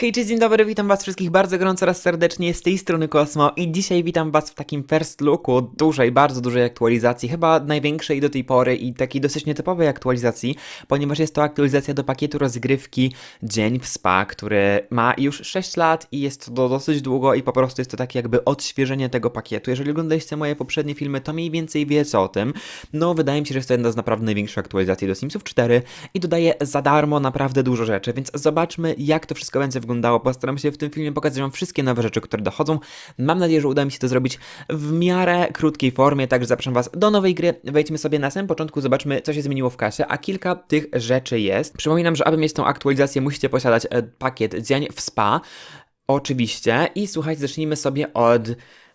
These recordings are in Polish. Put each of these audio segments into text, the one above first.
Hej, cześć, dzień dobry, witam was wszystkich bardzo gorąco raz serdecznie, z tej strony Kosmo i dzisiaj witam was w takim first looku dużej, bardzo dużej aktualizacji, chyba największej do tej pory i takiej dosyć nietypowej aktualizacji, ponieważ jest to aktualizacja do pakietu rozgrywki Dzień w Spa, który ma już 6 lat i jest to dosyć długo i po prostu jest to takie jakby odświeżenie tego pakietu. Jeżeli oglądaliście moje poprzednie filmy, to mniej więcej wiecie o tym. No, wydaje mi się, że jest to jedna z naprawdę największych aktualizacji do Simsów 4 i dodaje za darmo naprawdę dużo rzeczy, więc zobaczmy jak to wszystko będzie wyglądało. Postaram się w tym filmie pokazać Wam wszystkie nowe rzeczy, które dochodzą. Mam nadzieję, że uda mi się to zrobić w miarę krótkiej formie, także zapraszam Was do nowej gry. Wejdźmy sobie na samym początku, zobaczmy, co się zmieniło w kasie, a kilka tych rzeczy jest. Przypominam, że aby mieć tą aktualizację, musicie posiadać e, pakiet Dzień w Spa. Oczywiście. I słuchajcie, zacznijmy sobie od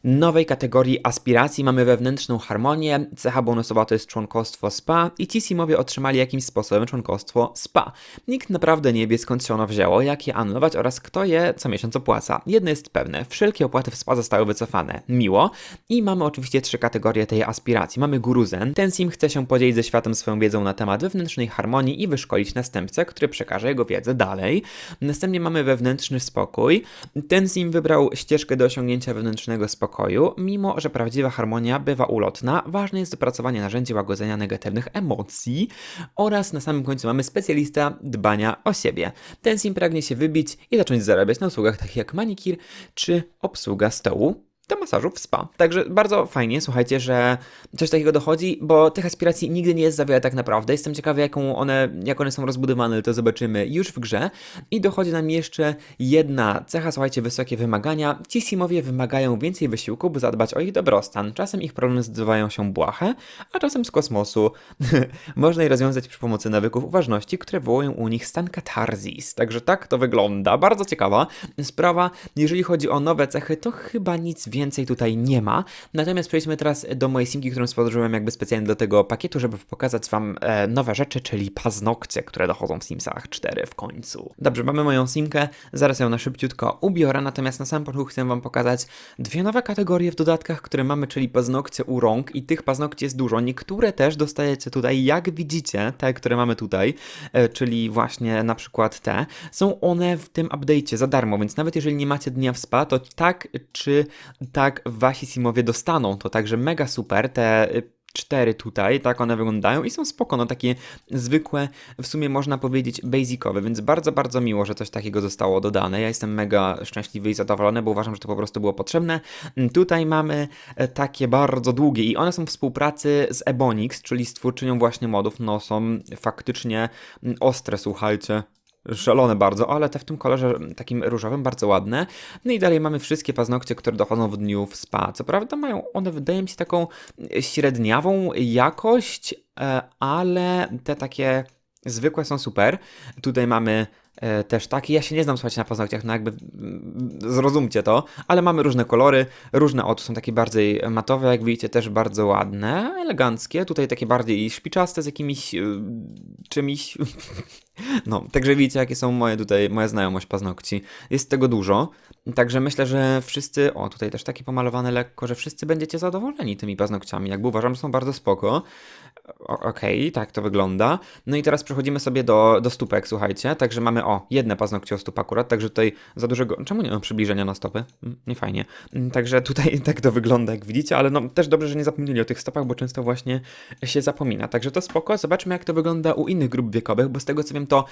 nowej kategorii aspiracji. Mamy wewnętrzną harmonię, cecha bonusowa to jest członkostwo SPA i ci Simowie otrzymali jakimś sposobem członkostwo SPA. Nikt naprawdę nie wie skąd się ono wzięło, jak je anulować oraz kto je co miesiąc opłaca. Jedno jest pewne, wszelkie opłaty w SPA zostały wycofane. Miło. I mamy oczywiście trzy kategorie tej aspiracji. Mamy Guruzen. Ten Sim chce się podzielić ze światem swoją wiedzą na temat wewnętrznej harmonii i wyszkolić następcę, który przekaże jego wiedzę dalej. Następnie mamy wewnętrzny spokój. Ten Sim wybrał ścieżkę do osiągnięcia wewnętrznego spokoju mimo że prawdziwa harmonia bywa ulotna, ważne jest dopracowanie narzędzi łagodzenia negatywnych emocji oraz na samym końcu mamy specjalista dbania o siebie. Ten sim pragnie się wybić i zacząć zarabiać na usługach takich jak manikir czy obsługa stołu do masażu w spa. Także bardzo fajnie, słuchajcie, że coś takiego dochodzi, bo tych aspiracji nigdy nie jest za wiele tak naprawdę. Jestem ciekawy, jaką one, jak one są rozbudowane, to zobaczymy już w grze. I dochodzi nam jeszcze jedna cecha, słuchajcie, wysokie wymagania. Ci simowie wymagają więcej wysiłku, by zadbać o ich dobrostan. Czasem ich problemy zdawają się błahe, a czasem z kosmosu. Można je rozwiązać przy pomocy nawyków uważności, które wywołują u nich stan katarzis. Także tak to wygląda. Bardzo ciekawa sprawa. Jeżeli chodzi o nowe cechy, to chyba nic więcej tutaj nie ma. Natomiast przejdźmy teraz do mojej simki, którą stworzyłem jakby specjalnie do tego pakietu, żeby pokazać Wam e, nowe rzeczy, czyli paznokcie, które dochodzą w Simsach 4 w końcu. Dobrze, mamy moją simkę, zaraz ją na szybciutko ubiorę, natomiast na samym początku chcę Wam pokazać dwie nowe kategorie w dodatkach, które mamy, czyli paznokcie u rąk i tych paznokci jest dużo. Niektóre też dostajecie tutaj, jak widzicie, te, które mamy tutaj, e, czyli właśnie na przykład te, są one w tym update'cie za darmo, więc nawet jeżeli nie macie dnia w spa, to tak czy tak wasi simowie dostaną to, także mega super, te y, cztery tutaj, tak one wyglądają i są spoko, no takie zwykłe, w sumie można powiedzieć basicowe, więc bardzo, bardzo miło, że coś takiego zostało dodane. Ja jestem mega szczęśliwy i zadowolony, bo uważam, że to po prostu było potrzebne. Tutaj mamy e, takie bardzo długie i one są w współpracy z Ebonix, czyli z twórczynią właśnie modów, no są faktycznie ostre, słuchajcie szalone bardzo, ale te w tym kolorze takim różowym bardzo ładne. No i dalej mamy wszystkie paznokcie, które dochodzą w dniu w spa. Co prawda mają one, wydaje mi się, taką średniawą jakość, e, ale te takie zwykłe są super. Tutaj mamy też takie. Ja się nie znam, słuchajcie, na paznokciach, no jakby mm, zrozumcie to, ale mamy różne kolory, różne oto są takie bardziej matowe, jak widzicie, też bardzo ładne, eleganckie. Tutaj takie bardziej szpiczaste z jakimiś y, czymś No, także widzicie, jakie są moje tutaj, moja znajomość paznokci. Jest tego dużo, także myślę, że wszyscy, o tutaj też takie pomalowane lekko, że wszyscy będziecie zadowoleni tymi paznokciami, jakby uważam, że są bardzo spoko. Okej, okay, tak to wygląda. No i teraz przechodzimy sobie do, do stópek, słuchajcie. Także mamy, o, jedne paznokcie o stóp akurat, także tutaj za dużego... Czemu nie mam przybliżenia na stopy? Mm, nie fajnie. Mm, także tutaj tak to wygląda, jak widzicie, ale no też dobrze, że nie zapomnieli o tych stopach, bo często właśnie się zapomina. Także to spoko. Zobaczmy, jak to wygląda u innych grup wiekowych, bo z tego co wiem, to...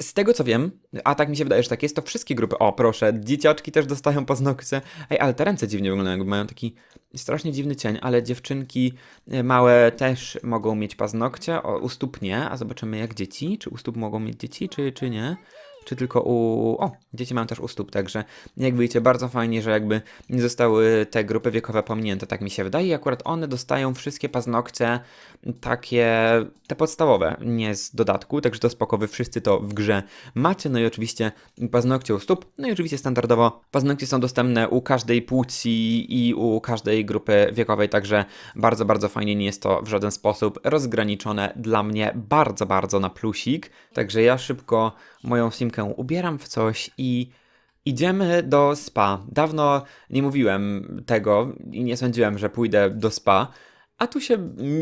Z tego co wiem, a tak mi się wydaje, że tak jest, to wszystkie grupy... O, proszę, dzieciaczki też dostają paznokcie. Ej, ale te ręce dziwnie wyglądają, jakby mają taki strasznie dziwny cień, ale dziewczynki e, małe też mogą mieć paznokcie, o, u stóp nie, a zobaczymy jak dzieci, czy u stóp mogą mieć dzieci, czy, czy nie czy tylko u... O, dzieci mają też u stóp, także jak widzicie, bardzo fajnie, że jakby nie zostały te grupy wiekowe pominięte, tak mi się wydaje. I akurat one dostają wszystkie paznokcie takie, te podstawowe, nie z dodatku, także to spoko, wszyscy to w grze macie. No i oczywiście paznokcie u stóp, no i oczywiście standardowo paznokcie są dostępne u każdej płci i u każdej grupy wiekowej, także bardzo, bardzo fajnie nie jest to w żaden sposób rozgraniczone dla mnie bardzo, bardzo na plusik. Także ja szybko moją simkę ubieram w coś i idziemy do spa. Dawno nie mówiłem tego i nie sądziłem, że pójdę do spa. A tu się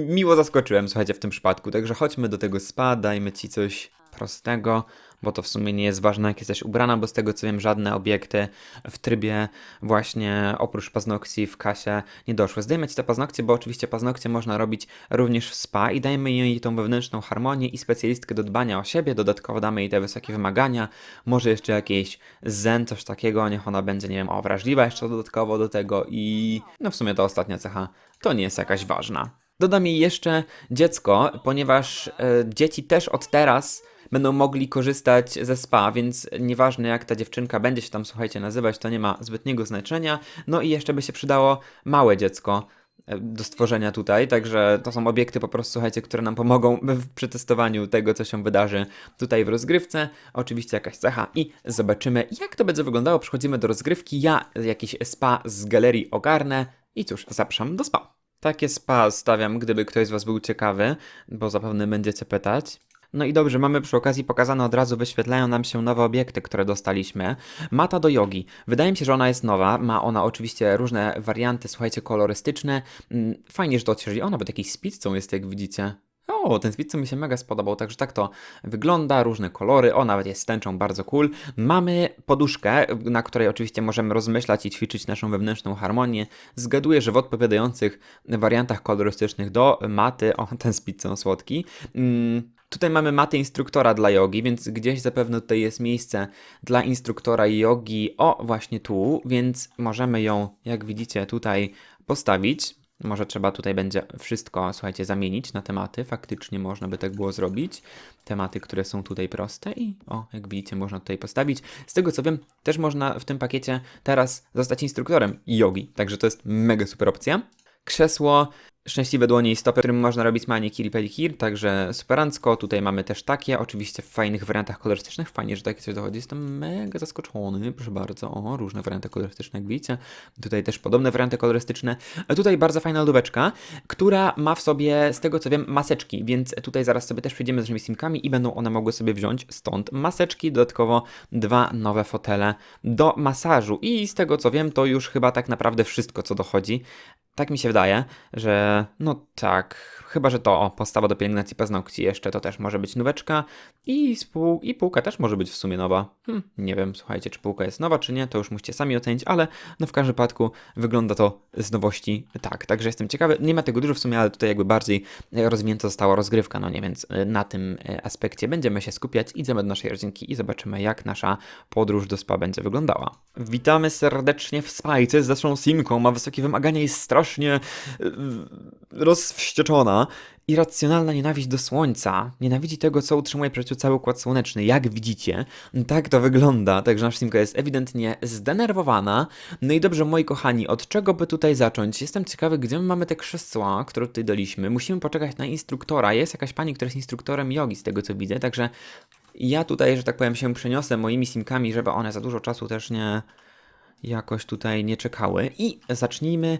miło zaskoczyłem, słuchajcie, w tym przypadku. Także chodźmy do tego spa, dajmy ci coś prostego, bo to w sumie nie jest ważne, jak jesteś ubrana, bo z tego co wiem, żadne obiekty w trybie właśnie oprócz paznokci w kasie nie doszły. Zdejmę ci te paznokcie, bo oczywiście paznokcie można robić również w spa i dajmy jej tą wewnętrzną harmonię i specjalistkę do dbania o siebie, dodatkowo damy jej te wysokie wymagania, może jeszcze jakieś zen, coś takiego, niech ona będzie, nie wiem, o, wrażliwa jeszcze dodatkowo do tego i no w sumie to ostatnia cecha to nie jest jakaś ważna. Dodam jej jeszcze dziecko, ponieważ e, dzieci też od teraz będą mogli korzystać ze spa, więc nieważne jak ta dziewczynka będzie się tam, słuchajcie, nazywać, to nie ma zbytniego znaczenia. No i jeszcze by się przydało małe dziecko e, do stworzenia tutaj, także to są obiekty po prostu, słuchajcie, które nam pomogą w przetestowaniu tego, co się wydarzy tutaj w rozgrywce. Oczywiście jakaś cecha i zobaczymy, jak to będzie wyglądało. Przechodzimy do rozgrywki. Ja jakiś spa z galerii ogarnę i cóż, zapraszam do spa. Takie spa stawiam, gdyby ktoś z Was był ciekawy, bo zapewne będziecie pytać. No i dobrze, mamy przy okazji pokazane od razu, wyświetlają nam się nowe obiekty, które dostaliśmy. Mata do jogi. Wydaje mi się, że ona jest nowa. Ma ona oczywiście różne warianty, słuchajcie, kolorystyczne. Mm, Fajnie, że to odświeżyli. O, nawet jakiś z jest, jak widzicie. O, ten pizzą mi się mega spodobał, także tak to wygląda, różne kolory, o, nawet jest z tęczą, bardzo cool. Mamy poduszkę, na której oczywiście możemy rozmyślać i ćwiczyć naszą wewnętrzną harmonię. Zgaduję, że w odpowiadających wariantach kolorystycznych do maty, o, ten pizzą słodki, mm, Tutaj mamy matę instruktora dla jogi, więc gdzieś zapewne tutaj jest miejsce dla instruktora jogi, o właśnie tu, więc możemy ją, jak widzicie, tutaj postawić. Może trzeba tutaj będzie wszystko, słuchajcie, zamienić na tematy. Faktycznie można by tak było zrobić. Tematy, które są tutaj proste i o, jak widzicie, można tutaj postawić. Z tego co wiem, też można w tym pakiecie teraz zostać instruktorem jogi, także to jest mega super opcja. Krzesło Szczęśliwe dłonie i stopy, którym można robić manikir i pedikir, także superancko. Tutaj mamy też takie, oczywiście w fajnych wariantach kolorystycznych. Fajnie, że takie coś dochodzi. Jestem mega zaskoczony, proszę bardzo. O, różne warianty kolorystyczne, jak widzicie. Tutaj też podobne warianty kolorystyczne. A tutaj bardzo fajna lodóweczka, która ma w sobie, z tego co wiem, maseczki, więc tutaj zaraz sobie też przejdziemy z naszymi simkami i będą one mogły sobie wziąć stąd maseczki, dodatkowo dwa nowe fotele do masażu. I z tego co wiem, to już chyba tak naprawdę wszystko, co dochodzi. Tak mi się wydaje, że no tak, chyba że to postawa do pielęgnacji paznokci jeszcze to też może być nóweczka i, spół, i półka też może być w sumie nowa. Hm, nie wiem, słuchajcie, czy półka jest nowa, czy nie, to już musicie sami ocenić, ale no w każdym wypadku wygląda to z nowości tak, także jestem ciekawy. Nie ma tego dużo w sumie, ale tutaj jakby bardziej rozwinięta została rozgrywka, no nie, więc y, na tym y, aspekcie będziemy się skupiać, idziemy do naszej rodzinki i zobaczymy jak nasza podróż do spa będzie wyglądała. Witamy serdecznie w spa i co jest z naszą simką, ma wysokie wymagania, jest strasznie y, rozwścieczona. Irracjonalna nienawiść do słońca. Nienawidzi tego, co utrzymuje przecież cały układ słoneczny. Jak widzicie, tak to wygląda. Także nasza simka jest ewidentnie zdenerwowana. No i dobrze, moi kochani, od czego by tutaj zacząć? Jestem ciekawy, gdzie my mamy te krzesła, które tutaj daliśmy. Musimy poczekać na instruktora. Jest jakaś pani, która jest instruktorem jogi, z tego co widzę. Także ja tutaj, że tak powiem, się przeniosę moimi simkami, żeby one za dużo czasu też nie jakoś tutaj nie czekały. I zacznijmy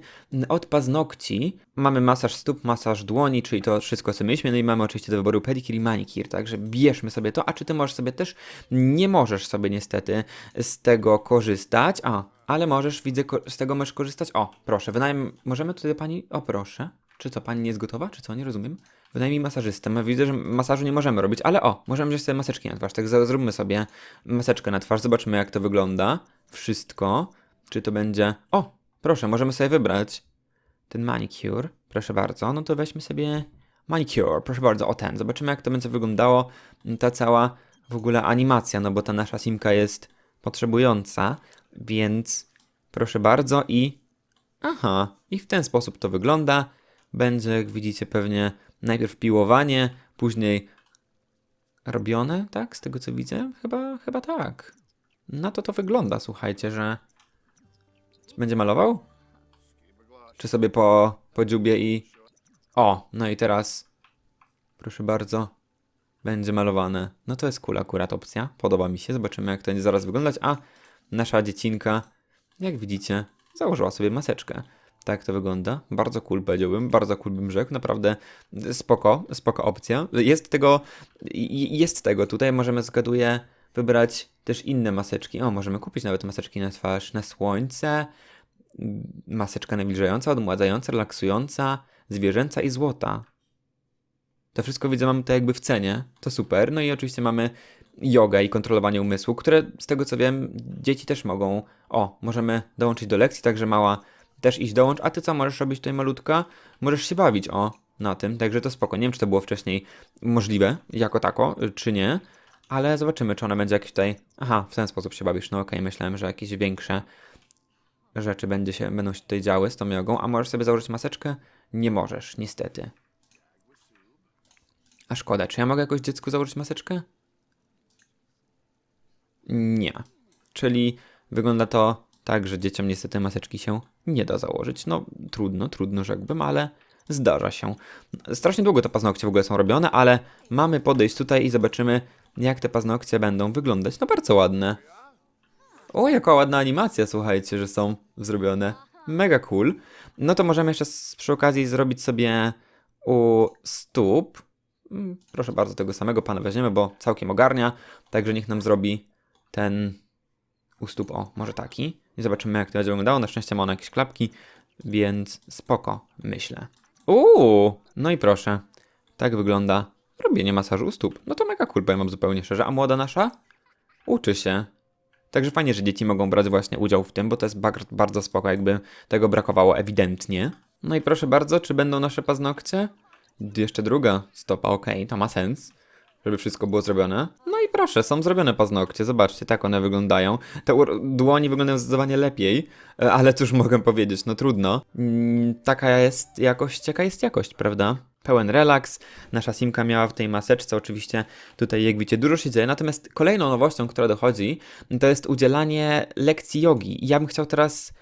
od paznokci. Mamy masaż stóp, masaż dłoni, czyli to wszystko co mieliśmy. No i mamy oczywiście do wyboru pedikir i manikir, także bierzmy sobie to. A czy ty możesz sobie też? Nie możesz sobie niestety z tego korzystać. A, ale możesz, widzę, z tego możesz korzystać. O, proszę, wynajem, możemy tutaj pani, o proszę. Czy co, pani nie jest gotowa? Czy co, nie rozumiem? Wynajmij masażystę. Widzę, że masażu nie możemy robić, ale o, możemy wziąć sobie maseczki na twarz. Tak zróbmy sobie maseczkę na twarz, zobaczymy jak to wygląda. Wszystko. Czy to będzie... O, proszę, możemy sobie wybrać ten manicure. Proszę bardzo. No to weźmy sobie manicure. Proszę bardzo, o ten. Zobaczymy jak to będzie wyglądało ta cała w ogóle animacja, no bo ta nasza simka jest potrzebująca, więc proszę bardzo i... Aha, i w ten sposób to wygląda. Będzie, jak widzicie, pewnie najpierw piłowanie, później robione, tak? Z tego co widzę? Chyba, chyba tak. Na to to wygląda, słuchajcie, że... Będzie malował? Czy sobie po, po dziubie i... O, no i teraz... Proszę bardzo. Będzie malowane. No to jest cool akurat opcja. Podoba mi się. Zobaczymy jak to będzie zaraz wyglądać. A nasza dziecinka, jak widzicie, założyła sobie maseczkę. Tak to wygląda. Bardzo cool powiedziałbym, bardzo cool bym rzekł. Naprawdę spoko, spoko opcja. Jest tego, jest tego. Tutaj możemy, zgaduję, wybrać też inne maseczki. O, możemy kupić nawet maseczki na twarz, na słońce. Maseczka nawilżająca, odmładzająca, relaksująca, zwierzęca i złota. To wszystko widzę, mamy to jakby w cenie. To super. No i oczywiście mamy jogę i kontrolowanie umysłu, które z tego co wiem, dzieci też mogą. O, możemy dołączyć do lekcji, także mała też iść dołącz. A ty co możesz robić tutaj malutka? Możesz się bawić, o, na tym. Także to spoko. Nie wiem, czy to było wcześniej możliwe, jako tako, czy nie. Ale zobaczymy, czy ona będzie jakieś tutaj. Aha, w ten sposób się bawisz. No okej, myślałem, że jakieś większe rzeczy będzie się, będą się tutaj działy z tą jogą. A możesz sobie założyć maseczkę? Nie możesz, niestety. A szkoda, czy ja mogę jakoś dziecku założyć maseczkę? Nie. Czyli wygląda to tak, że dzieciom niestety maseczki się nie da założyć. No trudno, trudno rzekłbym, ale zdarza się. Strasznie długo te paznokcie w ogóle są robione, ale mamy podejść tutaj i zobaczymy, jak te paznokcie będą wyglądać. No bardzo ładne. O, jaka ładna animacja, słuchajcie, że są zrobione. Mega cool. No to możemy jeszcze przy okazji zrobić sobie u stóp. Mm, Proszę bardzo, tego samego pana weźmiemy, bo całkiem ogarnia. Także niech nam zrobi ten u stóp. O, może taki. I zobaczymy, jak to będzie wyglądało. Na szczęście ma on jakieś klapki, więc spoko, myślę. Uuu, no i proszę. Tak wygląda robienie masażu u stóp. No to mega cool, powiem wam zupełnie szczerze. A młoda nasza? Uczy się. Także fajnie, że dzieci mogą brać właśnie udział w tym, bo to jest bardzo spoko, jakby tego brakowało ewidentnie. No i proszę bardzo, czy będą nasze paznokcie? Jeszcze druga stopa, okej, to ma sens, żeby wszystko było zrobione. No i proszę, są zrobione paznokcie, zobaczcie, tak one wyglądają. Te dłonie wyglądają zdecydowanie lepiej, e, ale cóż mogę powiedzieć, no trudno. Mm, taka jest jakość, jaka jest jakość, prawda? Pełen relaks. Nasza simka miała w tej maseczce, oczywiście tutaj, jak widzicie, dużo się dzieje. Natomiast kolejną nowością, która dochodzi, to jest udzielanie lekcji jogi. Ja bym chciał teraz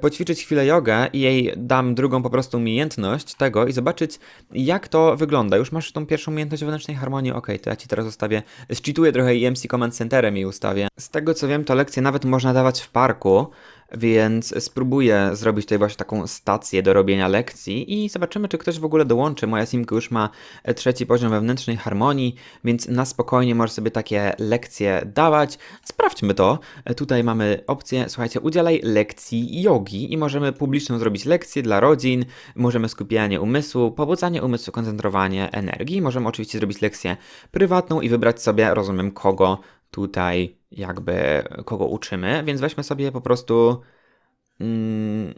poćwiczyć chwilę jogę i jej dam drugą po prostu umiejętność tego i zobaczyć, jak to wygląda. Już masz tą pierwszą umiejętność wewnętrznej harmonii? Okej, to ja ci teraz ustawię, zcheatuję trochę EMC Command Centerem jej ustawię. Z tego co wiem, to lekcje nawet można dawać w parku, więc spróbuję zrobić tutaj właśnie taką stację do robienia lekcji i zobaczymy, czy ktoś w ogóle dołączy. Moja simka już ma e, trzeci poziom wewnętrznej harmonii, więc na spokojnie może sobie takie lekcje dawać. Sprawdźmy to. E, Tutaj mamy opcję, słuchajcie, udzielaj lekcji jogi i możemy publiczną zrobić lekcję dla rodzin, możemy skupianie umysłu, pobudzanie umysłu, koncentrowanie energii. Możemy oczywiście zrobić lekcję prywatną i wybrać sobie, rozumiem, kogo tutaj jakby, kogo uczymy, więc weźmy sobie po prostu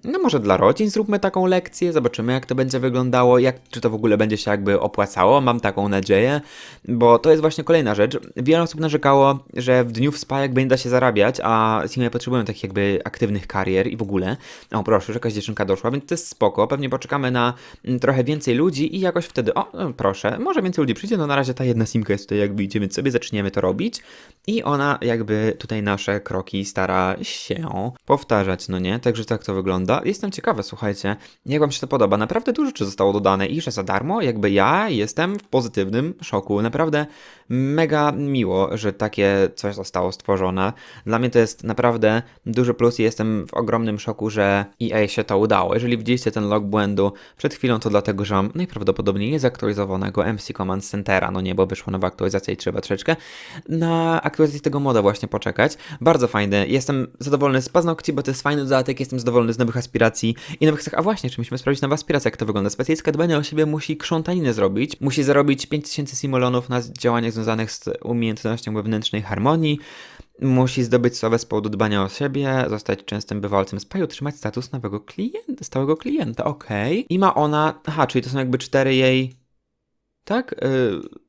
No może dla rodzin zróbmy taką lekcję, zobaczymy jak to będzie wyglądało, jak, czy to w ogóle będzie się jakby opłacało, mam taką nadzieję, bo to jest właśnie kolejna rzecz. Wiele osób narzekało, że w dniu w spa jakby nie da się zarabiać, a Simoje potrzebują takich jakby aktywnych karier i w ogóle. O proszę, już jakaś dziewczynka doszła, więc to jest spoko, pewnie poczekamy na mm, trochę więcej ludzi i jakoś wtedy, o no, proszę, może więcej ludzi przyjdzie, no na razie ta jedna simka jest tutaj jak widzicie, więc sobie zaczniemy to robić i ona jakby tutaj nasze kroki stara się powtarzać, no nie? Także tak to wygląda. Jestem ciekawy, słuchajcie, jak wam się to podoba. Naprawdę dużo rzeczy zostało dodane i że za darmo, jakby ja jestem w pozytywnym szoku. Naprawdę mega miło, że takie coś zostało stworzone. Dla mnie to jest naprawdę duży plus i jestem w ogromnym szoku, że EA się to udało. Jeżeli widzieliście ten log błędu przed chwilą, to dlatego, że mam najprawdopodobniej niezaktualizowanego MC Command Centera. No nie, bo wyszła nowa aktualizacja i trzeba troszeczkę na aktualizację tego moda właśnie poczekać. Bardzo fajny. Jestem zadowolony z paznokci, bo to jest fajny dodatek. Jestem zadowolony z nowych aspiracji i nowych cech. A właśnie, czy musimy sprawdzić nowe aspiracje, jak to wygląda. Specjalistka dbania o siebie musi krzątaninę zrobić. Musi zarobić 5000 simulonów na działaniach związanych z umiejętnością wewnętrznej harmonii. Musi zdobyć sławę z powodu dbania o siebie, zostać częstym bywalcem spa i utrzymać status nowego klienta, stałego klienta, okej. I ma ona, aha, czyli to są jakby cztery jej, tak? Yy...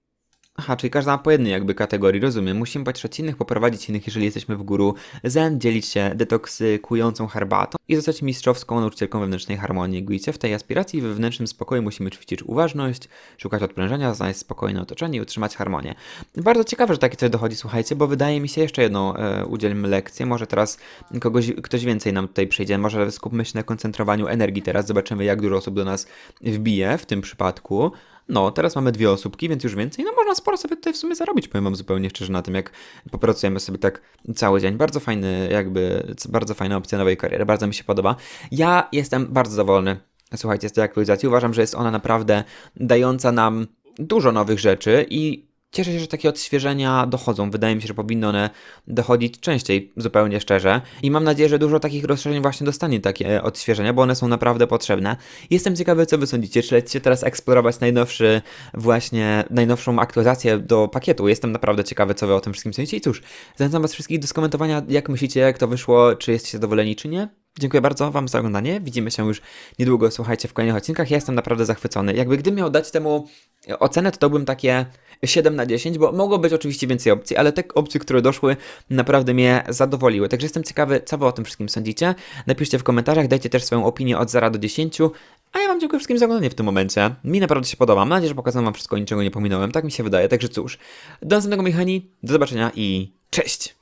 Aha, czyli każda ma po jednej jakby kategorii, rozumiem. Musimy patrzeć innych, poprowadzić innych, jeżeli jesteśmy w guru zen, dzielić się detoksykującą herbatą i zostać mistrzowską nauczycielką wewnętrznej harmonii. Widzicie, w tej aspiracji i we wewnętrznym spokoju musimy ćwiczyć uważność, szukać odprężenia, znaleźć spokojne otoczenie i utrzymać harmonię. Bardzo ciekawe, że takie coś dochodzi, słuchajcie, bo wydaje mi się jeszcze jedną e, udzielmy lekcję. Może teraz kogoś, ktoś więcej nam tutaj przyjdzie. Może skupmy się na koncentrowaniu energii teraz. Zobaczymy, jak dużo osób do nas wbije w tym przypadku. No, teraz mamy dwie osóbki, więc już więcej. No, można sporo sobie tutaj w sumie zarobić, powiem wam zupełnie szczerze na tym, jak popracujemy sobie tak cały dzień. Bardzo fajny, jakby, bardzo fajna opcja nowej kariery, bardzo mi się podoba. Ja jestem bardzo zadowolony, słuchajcie, z tej aktualizacji. Uważam, że jest ona naprawdę dająca nam dużo nowych rzeczy i Cieszę się, że takie odświeżenia dochodzą. Wydaje mi się, że powinno one dochodzić częściej, zupełnie szczerze. I mam nadzieję, że dużo takich rozszerzeń właśnie dostanie takie odświeżenia, bo one są naprawdę potrzebne. Jestem ciekawy, co wy sądzicie. Czy lecicie teraz eksplorować najnowszy, właśnie najnowszą aktualizację do pakietu? Jestem naprawdę ciekawy, co wy o tym wszystkim sądzicie. I cóż, zachęcam was wszystkich do skomentowania, jak myślicie, jak to wyszło, czy jesteście zadowoleni, czy nie. Dziękuję bardzo Wam za oglądanie. Widzimy się już niedługo, słuchajcie, w kolejnych odcinkach. Ja jestem naprawdę zachwycony. Jakby gdybym miał dać temu ocenę, to dałbym takie 7 na 10, bo mogło być oczywiście więcej opcji, ale te opcje, które doszły, naprawdę mnie zadowoliły. Także jestem ciekawy, co Wy o tym wszystkim sądzicie. Napiszcie w komentarzach, dajcie też swoją opinię od 0 do 10. A ja Wam dziękuję wszystkim za oglądanie w tym momencie. Mi naprawdę się podoba. Mam nadzieję, że pokazałem Wam wszystko, niczego nie pominąłem. Tak mi się wydaje. Także cóż, do następnego, Michani. Do zobaczenia i cześć!